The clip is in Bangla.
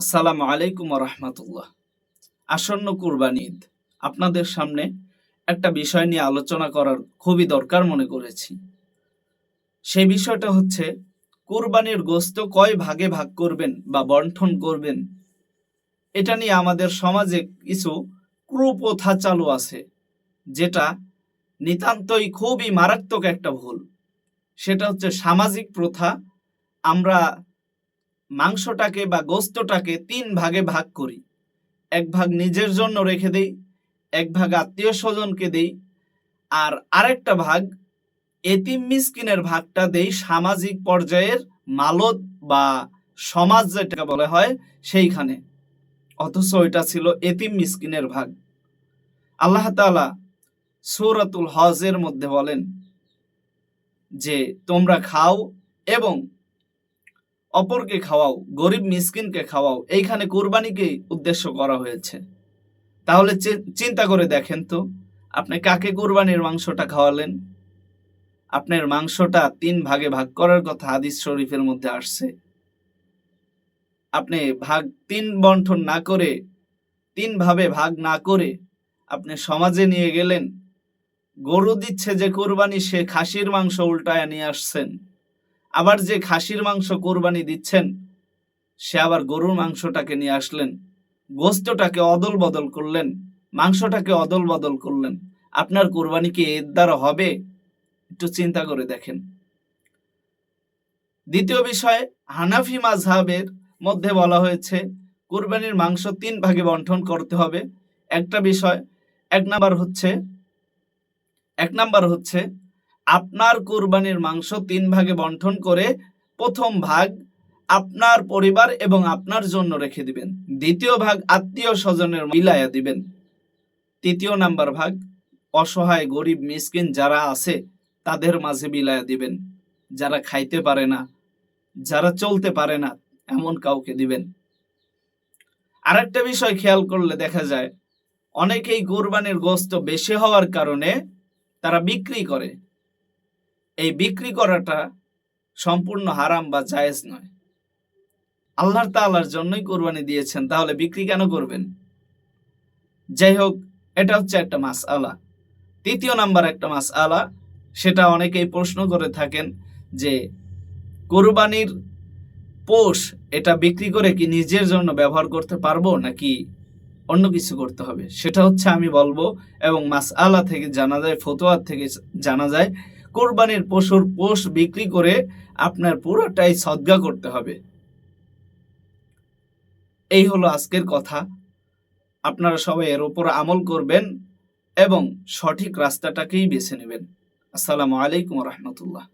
আসসালামু আলাইকুম রহমতুল্লাহ। আসন্ন কুরবানি ঈদ। আপনাদের সামনে একটা বিষয় নিয়ে আলোচনা করার খুবই দরকার মনে করেছি। সেই বিষয়টা হচ্ছে, কুরবানির গোস্ত কয় ভাগে ভাগ করবেন বা বন্টন করবেন? এটা নিয়ে আমাদের সমাজে কিছু কুপ্রথা চালু আছে, যেটা নিতান্তই খুবই মারাত্মক একটা ভুল। সেটা হচ্ছে সামাজিক প্রথা। আমরা মাংসটাকে বা গোস্তটাকে তিন ভাগে ভাগ করি। এক ভাগ নিজের জন্য রেখে দেই, এক ভাগ আত্মীয় স্বজনকে দেই, আর আরেকটা ভাগ এতিম মিসকিনের ভাগটা দেই সামাজিক পর্যায়ের মালত বা সমাজ যেটা বলা হয় সেইখানে। অথচ এটা ছিল এতিম মিসকিনের ভাগ। আল্লাহ তাআলা সূরাতুল হজের মধ্যে বলেন যে, তোমরা খাও এবং অপরকে খাওয়াও, গরিব মিসকিনকে খাওয়াও, এইখানে কোরবানিকে উদ্দেশ্য করা হয়েছে। তাহলে চিন্তা করে দেখেন তো, আপনি কাকে কোরবানির মাংসটা খাওয়ালেন? আপনার মাংসটা তিন ভাগে ভাগ করার কথা হাদিস শরীফের মধ্যে আসছে। আপনি ভাগ তিন বন্টন না করে, তিন ভাবে ভাগ না করে আপনি সমাজে নিয়ে গেলেন, গরু দিচ্ছে যে কোরবানি, সে খাসির মাংস উল্টায় নিয়ে আসছেন। আবার যে খাসির মাংস কোরবানি দিচ্ছেন, সে আবার গরুর মাংসটাকে নিয়ে আসলেন গোস্তটাকে অদল বদল করলেন, মাংসটাকে অদল বদল করলেন। আপনার কোরবানি কি এর দ্বারা হবে? একটু চিন্তা করে দেখেন। দ্বিতীয় বিষয়, হানাফি মাযহাবের মধ্যে বলা হয়েছে, কোরবানির মাংস তিন ভাগে বন্টন করতে হবে। একটা বিষয়, এক নাম্বার হচ্ছে, এক নাম্বার হচ্ছে আপনার কোরবানির মাংস তিন ভাগে বন্টন করে প্রথম ভাগ আপনার পরিবার এবং আপনার জন্য রেখে দিবেন। দ্বিতীয় ভাগ আত্মীয় স্বজনের মিলায়া দিবেন। তৃতীয় নাম্বার ভাগ, অসহায়, গরিব, মিসকিন যারা আছে, তাদের মাঝে বিলায়া দিবেন। যারা খাইতে পারে না, যারা চলতে পারে না, এমন কাউকে দিবেন। আরেকটা বিষয় খেয়াল করলে দেখা যায়, অনেকেই কোরবানির গোস্ত বেশি হওয়ার কারণে তারা বিক্রি করে। এই বিক্রি করাটা সম্পূর্ণ হারাম বা জায়েজ নয়। আল্লাহর তাআলার জন্যই কোরবানি দিয়েছেন, তাহলে বিক্রি কেন করবেন? যাই হোক, এটা হচ্ছে একটা মাস আলা তৃতীয় নাম্বার একটা মাস আলা সেটা অনেকেই প্রশ্ন করে থাকেন যে কোরবানির পোষ এটা বিক্রি করে কি নিজের জন্য ব্যবহার করতে পারব নাকি অন্য কিছু করতে হবে? সেটা হচ্ছে আমি বলব এবং মাস আলা থেকে জানা যায় ফতোয়ার থেকে জানা যায় কোরবানির পশুর পোষ বিক্রি করে আপনার পুরোটাই সদ্গা করতে হবে। এই হলো আজকের কথা। আপনারা সবাই এর উপর আমল করবেন এবং সঠিক রাস্তাটাকেই বেছে নেবেন। আসসালামু আলাইকুম রহমতুল্লাহ।